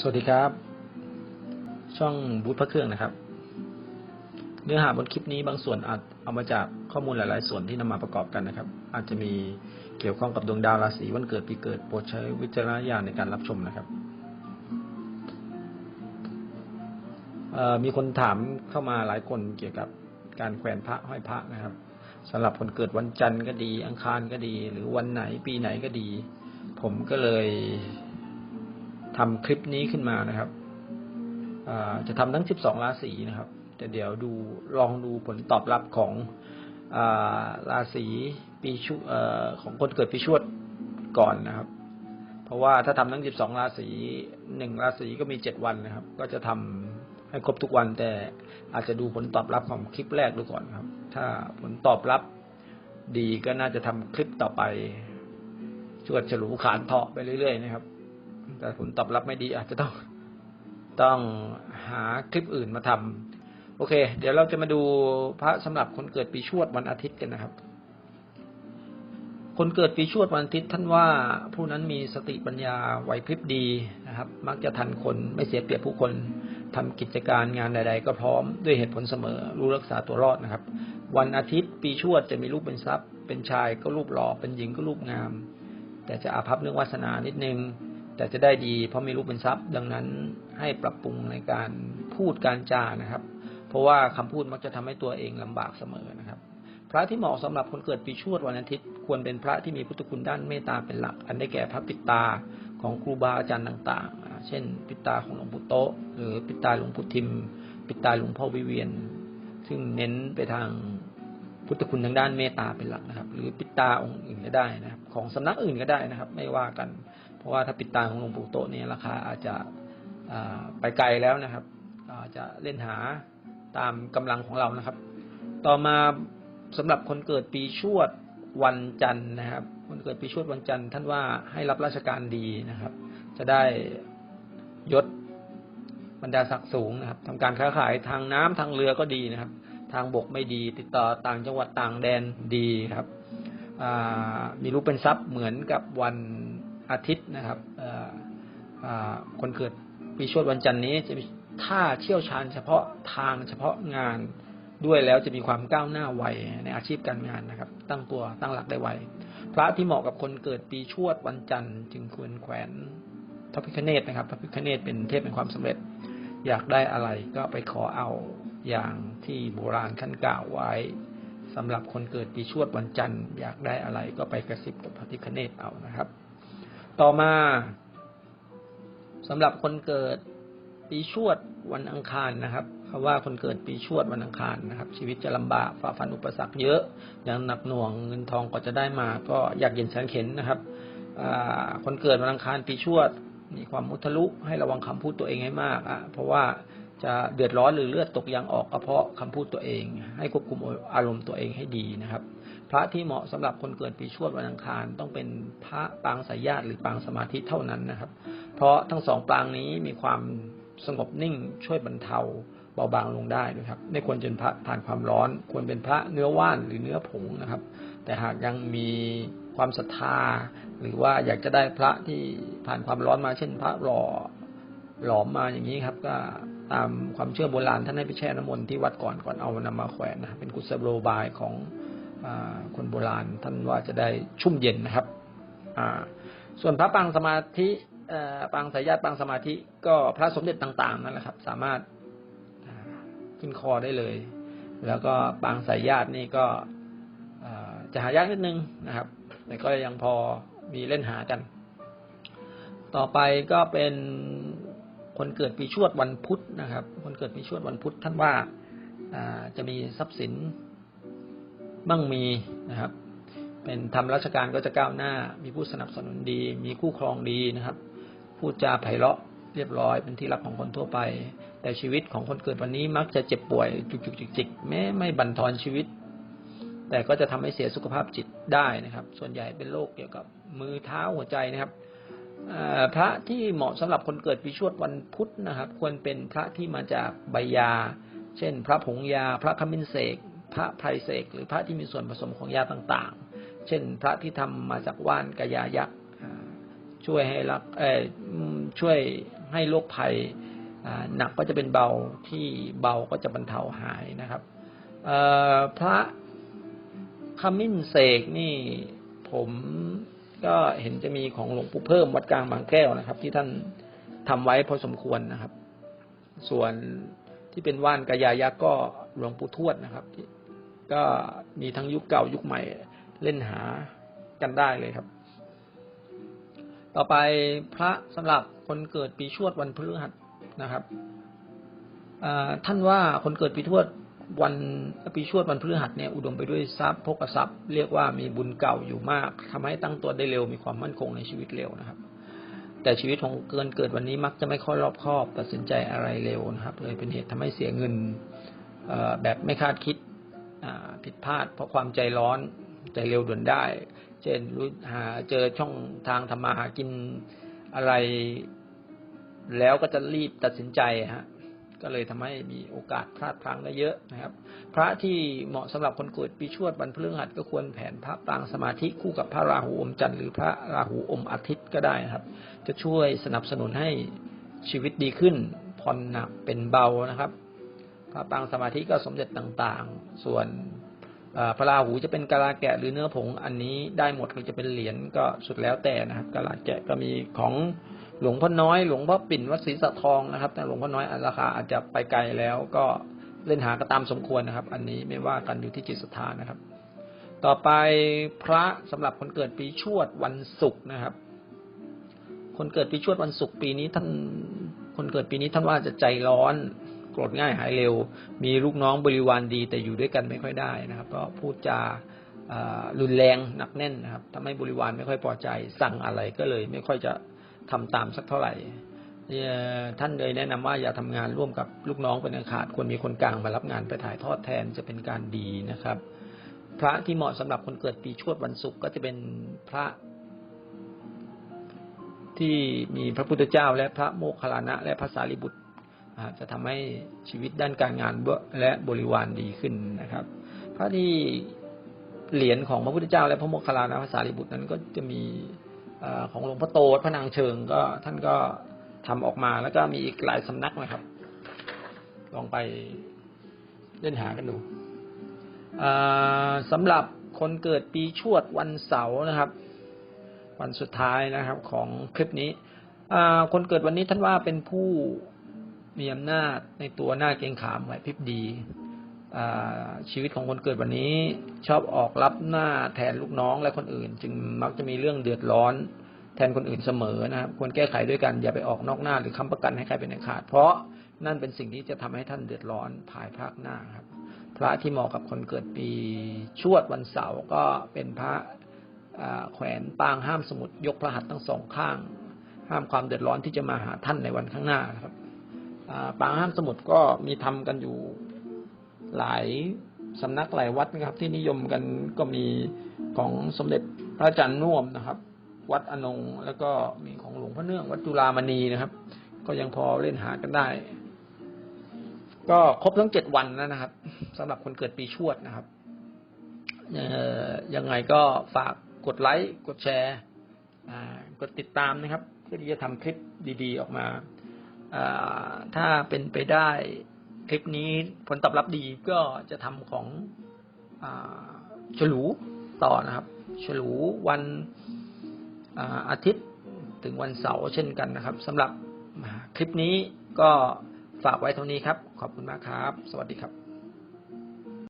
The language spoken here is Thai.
สวัสดีครับ ช่องบูธพระเครื่องนะครับ เนื้อหาบนคลิปนี้บางส่วนอาจเอามาจากข้อมูลหลาย ๆ ส่วนที่นำมาประกอบกันนะครับ อาจจะมีเกี่ยวข้องกับดวงดาวราศีวันเกิดปีเกิดโปรดใช้วิจารณญาณในการรับชมนะครับมีคนถามเข้ามาหลายคนเกี่ยวกับการแขวนพระห้อยพระนะครับสำหรับคนเกิดวันจันทร์ก็ดี อังคารก็ดี หรือวันไหนปีไหนก็ดี ผมก็เลย ทำคลิปนี้ขึ้นมานะครับจะทำทั้ง 12 ราศีนะครับ แต่เดี๋ยวดูลองดูผลตอบรับของอราศีปีชุอของคนเกิดปีชวดก่อนนะครับ เพราะว่าถ้าทำทั้ง 12 ราศีหนึ่งราศีก็มี 7 วันนะครับ ก็จะทำให้ครบทุกวัน แต่อาจจะดูผลตอบรับของคลิปแรกดูก่อนครับ ถ้าผลตอบรับดีก็น่าจะทำคลิปต่อไปชวดฉลูขานเถาะไปเรื่อยๆนะครับ แต่ผลตอบรับไม่ดีอาจจะต้องต้องหาคลิปอื่นมาทำโอเค เดี๋ยวเราจะมาดูพระสำหรับคนเกิดปีชวดวันอาทิตย์กันนะครับ คนเกิดปีชวดวันอาทิตย์ท่านว่าผู้นั้นมีสติปัญญาไหวพริบดีนะครับ มักจะทันคนไม่เสียเปรียบผู้คนทำกิจการงานใด ๆ ก็พร้อมด้วยเหตุผลเสมอ รู้รักษาตัวรอดนะครับ วันอาทิตย์ปีชวดจะมีรูปเป็นทรัพย์ เป็นชายก็รูปหล่อเป็นหญิงก็รูปงาม แต่จะอาภัพเรื่องวาสนานิดนึง แต่จะได้ดีเพราะมีรูปเป็นทรัพย์ ดังนั้นให้ปรับปรุงในการพูดการจานะครับ เพราะว่าคำพูดมักจะทำให้ตัวเองลำบากเสมอนะครับ พระที่เหมาะสำหรับคนเกิดปีชวดวันอาทิตย์ ควรเป็นพระที่มีพุทธคุณด้านเมตตาเป็นหลัก อันได้แก่พระปิตาของครูบาอาจารย์ต่างๆ เช่น ปิตาของหลวงปู่โตหรือปิตาหลวงปู่ทิม ปิตาหลวงพ่อวิเวียน ซึ่งเน้นไปทางพุทธคุณทางด้านเมตตาเป็นหลักนะครับ หรือปิตาองค์อื่นก็ได้นะครับ ของสำนักอื่นก็ได้นะครับ ไม่ว่ากัน เพราะว่าถ้าปิดตาของหลวงปู่โตเนี่ยราคาอาจจะไปไกลแล้วนะครับอาจจะเล่นหาตามกำลังของเรานะครับ ต่อมาสำหรับคนเกิดปีชวดวันจันทร์นะครับ คนเกิดปีชวดวันจันทร์ท่านว่าให้รับราชการดีนะครับ จะได้ยศบรรดาศักดิ์สูงนะครับทำการค้าขายทางน้ำทางเรือก็ดีนะครับ ทางบกไม่ดีติดต่อต่างจังหวัดต่างแดนดีครับมีรูปเป็นทรัพย์เหมือนกับวัน อาทิตย์นะครับคนเกิดปีชวดวันจันทร์นี้จะมีถ้าเชี่ยวชาญเฉพาะทางเฉพาะงานด้วยแล้วจะมีความก้าวหน้าไวในอาชีพการงานนะครับ ตั้งตัวตั้งหลักได้ไวพระที่เหมาะกับคนเกิดปีชวดวันจันทร์จึงควรแขวนพระพิฆเนศนะครับพระพิฆเนศเป็นเทพเป็นความสำเร็จ อยากได้อะไรก็ไปขอเอาอย่างที่โบราณท่านกล่าวไว้สำหรับคนเกิดปีชวดวันจันทร์อยากได้อะไรก็ไปกระซิบกับพระพิฆเนศเอานะครับ ต่อมาสำหรับคนเกิดปีชวดวันอังคารนะครับคำว่าคนเกิดปีชวดวันอังคารนะครับ ชีวิตจะลำบากฝ่าฟันอุปสรรคเยอะอย่างหนักหน่วงเงินทองก็จะได้มา ก็อยากเย็นแสนเข็นนะครับคนเกิดวันอังคารปีชวดมีความมุทะลุให้ระวังคำพูดตัวเองให้มากอะเพราะว่า จะเดือดร้อนหรือเลือดตกยางออกก็เพราะคำพูดตัวเอง ให้ควบคุมอารมณ์ตัวเองให้ดีนะครับ พระที่เหมาะสำหรับคนเกิดปีชวดวันอังคาร ต้องเป็นพระปางสายญาติหรือปางสมาธิเท่านั้นนะครับ เพราะทั้งสองปางนี้มีความสงบนิ่งช่วยบรรเทาเบาบางลงได้นะครับ ไม่ควรเป็นพระผ่านความร้อน ควรเป็นพระเนื้อว่านหรือเนื้อผงนะครับ แต่หากยังมีความศรัทธา หรือว่าอยากจะได้พระที่ผ่านความร้อนมาเช่น พระหล่อหลอมมาอย่างนี้ครับก็ ตามความเชื่อโบราณท่านให้ไปแช่น้ำมนต์ที่วัดก่อนก่อนเอานำมาแขวนนะเป็นกุศโลบายของอคนโบราณท่านว่าจะได้ชุ่มเย็นนะครับ อ่า ส่วนพระปางสมาธิปางสายญาติปางสมาธิก็พระสมเด็จต่างๆนั่นแหละครับ สามารถขึ้นคอได้เลย แล้วก็ปางสายญาตินี่ก็จะหายากนิดนึงนะครับ แต่ก็ยังพอมีเล่นหากัน ต่อไปก็เป็น คนเกิดปีชวดวันพุธนะครับ คนเกิดปีชวดวันพุธท่านว่าอาจะมีทรัพย์สินมั่งมีนะครับ เป็นทำราชการก็จะก้าวหน้า มีผู้สนับสนุนดี มีคู่ครองดีนะครับ พูดจาไพเราะเรียบร้อยเป็นที่รักของคนทั่วไป แต่ชีวิตของคนเกิดวันนี้มักจะเจ็บป่วยจุกจิกจิกแม้ไม่บั่นทอนชีวิต แต่ก็จะทำให้เสียสุขภาพจิตได้นะครับ ส่วนใหญ่เป็นโรคเกี่ยวกับมือเท้าหัวใจนะครับ พระที่เหมาะสำหรับคนเกิดปีชวดวันพุธนะครับ ควรเป็นพระที่มาจากใบยา เช่น พระผงยา พระขมิ้นเสก พระไพรเสก หรือพระที่มีส่วนผสมของยาต่างๆ เช่น พระที่ทำมาจากว่านกะยายักษ์ช่วยให้รักช่วยให้โรคภัยหนักก็จะเป็นเบาที่เบาก็จะบรรเทาหายนะครับพระขมิ้นเสกนี่ผม ก็เห็นจะมีของหลวงปู่เพิ่มวัดกลางบางแก้วนะครับ ที่ท่านทำไว้พอสมควรนะครับ ส่วนที่เป็นว่านกระยายักษ์ก็หลวงปู่ทวดนะครับ ก็มีทั้งยุคเก่ายุคใหม่เล่นหากันได้เลยครับ ต่อไปพระสำหรับคนเกิดปีชวดวันพฤหัสนะครับท่านว่าคนเกิดปีทวด วันปีชวดวันพฤหัสเนี่ยอุดมไปด้วยทรัพย์พกทรัพย์ เรียกว่ามีบุญเก่าอยู่มากทำให้ตั้งตัวได้เร็วมีความมั่นคงในชีวิตเร็วนะครับ แต่ชีวิตของเกินเกิดวันนี้มักจะไม่ค่อยรอบคอบ ตัดสินใจอะไรเร็วนะครับ เลยเป็นเหตุทำให้เสียเงินแบบไม่คาดคิดผิดพลาด เพราะความใจร้อนใจเร็วด่วนได้ เช่นรู้หาเจอช่องทางทำมาหากินอะไร แล้วก็จะรีบตัดสินใจฮะ ก็เลยทำให้มีโอกาสพลาดพลั้งได้เยอะนะครับ พระที่เหมาะสำหรับคนเกิดปีชวดวันพฤหัสก็ควรแผ่นพระปางสมาธิคู่กับพระราหูอมจันทร์หรือพระราหูอมอาทิตย์ก็ได้นะครับ จะช่วยสนับสนุนให้ชีวิตดีขึ้นผ่อนหนักเป็นเบานะครับ พระปางสมาธิก็สมเด็จต่างๆ ส่วนพระราหูจะเป็นกะลาแกะหรือเนื้อผงอันนี้ได้หมดหรือจะเป็นเหรียญก็สุดแล้วแต่นะครับกะลาแกะก็มีของ หลวงพ่อน้อย หลวงพ่อปิ่นวัดศรีสะทองนะครับ แต่หลวงพ่อน้อยอันราคาอาจจะไปไกลแล้วก็เล่นหาก็ตามสมควรนะครับ อันนี้ไม่ว่ากันอยู่ที่จิตศรัทธานะครับ ต่อไปพระสำหรับคนเกิดปีชวดวันศุกร์นะครับ คนเกิดปีชวดวันศุกร์ปีนี้ท่านคนเกิดปีนี้ท่านว่าจะใจร้อนโกรธง่ายหายเร็ว มีลูกน้องบริวารดี แต่อยู่ด้วยกันไม่ค่อยได้นะครับเพราะพูดจารุนแรงหนักแน่นนะครับทำให้บริวารไม่ค่อยพอใจ สั่งอะไรก็เลย ไม่ค่อยจะ ทำตามสักเท่าไหร่ท่านเลยแนะนำว่าอย่าทำงานร่วมกับลูกน้องเป็นอันขาดควรมีคนกลางมารับงานไปถ่ายทอดแทนจะเป็นการดีนะครับ พระที่เหมาะสำหรับคนเกิดปีชวดวันศุกร์ก็จะเป็นพระ ที่มีพระพุทธเจ้า และพระโมคคัลลานะ และพระสารีบุตรจะทำให้ชีวิตด้านการงานและบริวารดีขึ้นนะครับ พระที่เหรียญของพระพุทธเจ้า และพระโมคคัลลานะพระสารีบุตรนั้นก็จะมี ของหลวงพ่อโตพระนางเชิงก็ท่านก็ทำออกมาแล้วก็มีอีกหลายสำนักนะครับ ลองไปเล่นหากันดูอ่าสำหรับคนเกิดปีชวดวันเสาร์นะครับ วันสุดท้ายนะครับของคลิปนี้คนเกิดวันนี้ท่านว่าเป็นผู้มีอำนาจในตัวหน้าเกงขามไหวพริบดี ชีวิตของคนเกิดวันนี้ชอบออกรับหน้าแทนลูกน้องและคนอื่น จึงมักจะมีเรื่องเดือดร้อนแทนคนอื่นเสมอนะครับควรแก้ไขด้วยกันอย่าไปออกนอกหน้าหรือค้ำประกันให้ใครเป็นอันขาด เพราะนั่นเป็นสิ่งที่จะทำให้ท่านเดือดร้อนภายภาคหน้าครับ พระที่เหมาะกับคนเกิดปีชวดวันเสาร์ก็เป็นพระแขวนปางห้ามสมุดยกพระหัตถ์ทั้งสองข้าง ห้ามความเดือดร้อนที่จะมาหาท่านในวันข้างหน้าครับปางห้ามสมุดก็มีทำกันอยู่ หลายสำนักหลายวัดนะครับ ที่นิยมกันก็มีของสมเด็จพระอาจารย์น่วมนะครับ วัดอนงแล้วก็มีของหลวงพ่อเนื่องวัดจุฬามณีนะครับ ก็ยังพอเล่นหากันได้ ก็ครบทั้งเจ็ดวันแล้วนะครับสำหรับคนเกิดปีชวดนะครับเออยังไงก็ฝากกดไลค์กดแชร์กดติดตามนะครับ เพื่อที่จะทำคลิปดี ๆ ออกมาถ้าเป็นไปได้ คลิปนี้ผลตอบรับดีก็จะทำของอฉลูต่อนะครับ ฉลูวันอาอาทิตย์ถึงวันเสาร์เช่นกันนะครับสำหรับคลิปนี้ก็ฝากไว้เท่านี้ครับ ขอบคุณมากครับ สวัสดีครับ